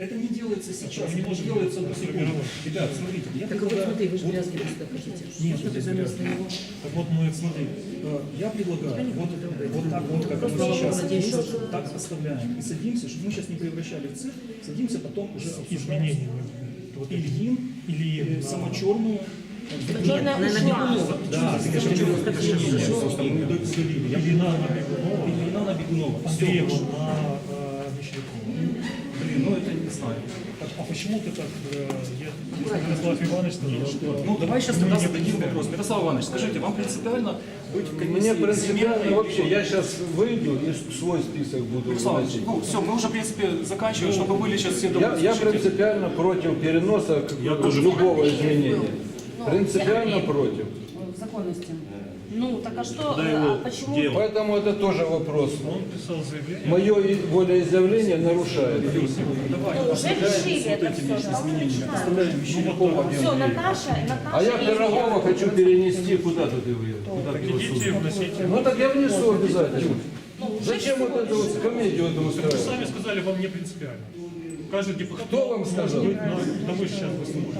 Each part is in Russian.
Это не делается сейчас, не может делается сих пор. Ребят, смотрите, я Так вот предлагаю- смотри, вы же вот- просто хотите. Нет, заместо грязного. него? Так вот, мы, смотри, э, я предлагаю вот, вот так вот, как мы сейчас что- так оставляем и садимся, чтобы мы сейчас не превращали в цирк, садимся потом уже обсуждаем изменения. Вот Ильин, Ильин, э, да. самочерную. Черная ушла. Да, ты говоришь, просто мы удалили. Я Ильина на Бегунова, на Бегунова. Андреева знаю. Так, А почему ты так, э, я- если Мирослав Иванович сказал, что... Ну, давай сейчас тогда зададим вопрос. Мирослав Иванович, скажите, вам принципиально быть в комиссии Мне принципиально вообще, я сейчас выйду и свой список буду Мирослав вносить. ну все, мы уже, в принципе, заканчиваем, чтобы были сейчас все Я, я принципиально против переноса как бы, любого изменения. Принципиально против. законности. Ну, так а что, а почему? Поэтому это тоже вопрос. Он писал заявление. Мое волеизъявление нарушает. Ну, уже решили это все. Все, Наташа, Наташа. А я и Пирогова хочу перенести куда тут его, куда Так его идите, сюда. вносите. Ну так я внесу обязательно. Ну, уже Зачем всё. вот эту вот комедию эту Вы устраивать? сами сказали, вам не принципиально. Каждый депутат Кто вам сказал? быть, но да мы сейчас выслушаем.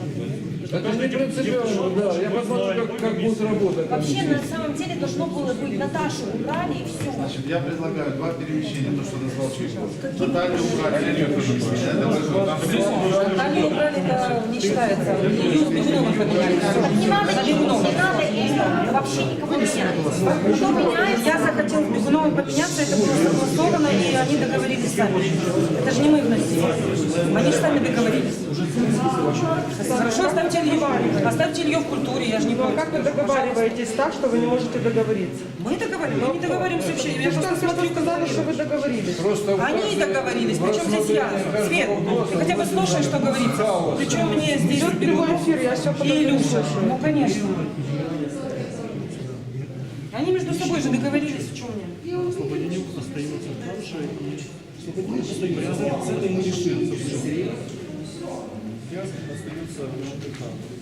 Это не принципиально, да. Я посмотрю, как, как будет работать. Вообще, на самом деле, должно было быть Наташу убрали и все. Значит, я предлагаю два перемещения, то, что назвал Чайков. Наталью убрали. Это Они убрали, да, не считается. Не надо, не надо, ее вообще никого не менять. Кто меняется? Я захотел с Бегуновым поменяться, это было согласовано, и они договорились сами. Это же не мы вносили. Они же сами договорились. Хорошо, оставьте Илью. Оставьте Илью в культуре, я же не Ну а против. как вы договариваетесь так, что вы не можете договориться? Мы договорились, мы не договоримся вообще. Я просто смотрю, сказали, что вы договорились. Просто в Они договорились, в причем здесь я? Свет, ты хотя бы слушай, что говорится. Причем мне здесь Идет прямой эфир, я все и Илюша. Ну, конечно. Они между собой же договорились, в чем мне? Слободенюк остается дальше и Просто Брянск, с этой мы решили. Брянск остается ЖКХ.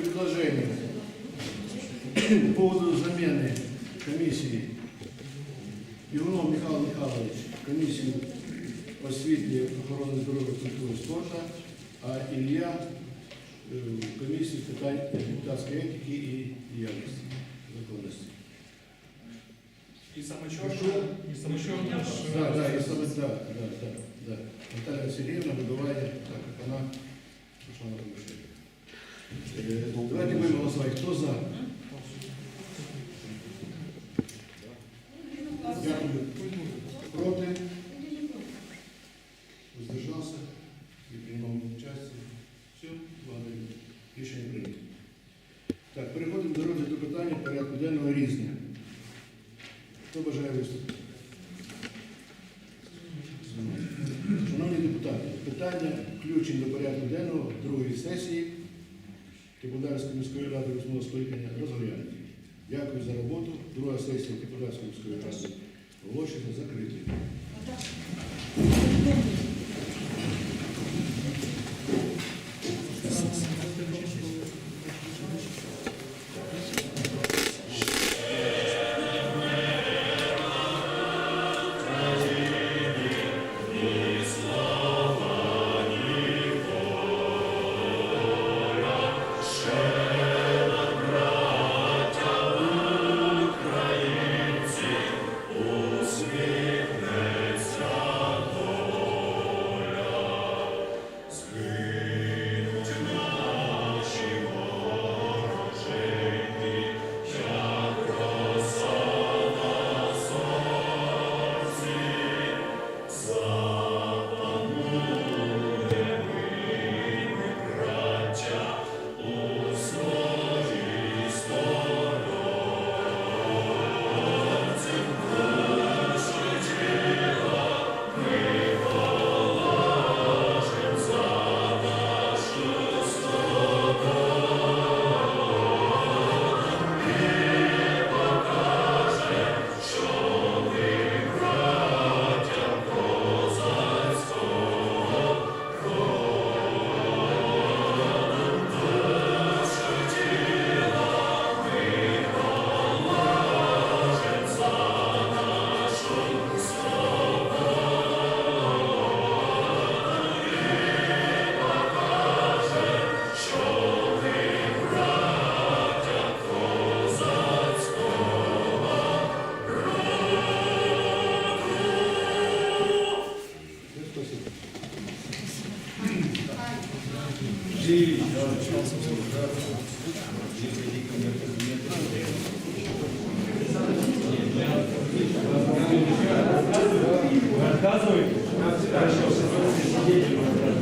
предложение по поводу замены комиссии Иванов Михаил Михайлович в комиссию освіти, охорони здоров'я, культури спорту, а Ілля е, в комісію з питань депутатської етики і діяльності законності. И самочерную. и самочерный Да, да, и саме да, да, да, да. Наталья Сергеевна выбывает, так как она пошла на повышение. Давайте будем голосовать. Кто за? Дякую. Проти? Участие? Все. Рішення прийнято. Так, переходимо до розгляду питання порядку денного різне. Хто бажає виступити? Шановні депутати, питання включень до порядку денного другої сесії Киподарської міської ради восьмого скликання розглянуті. Дякую за роботу. Друга сесія Киподарської міської ради оголошена закритою.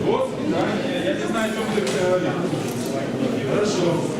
Вот, да, я не знаю, о чем вы говорите. Хорошо.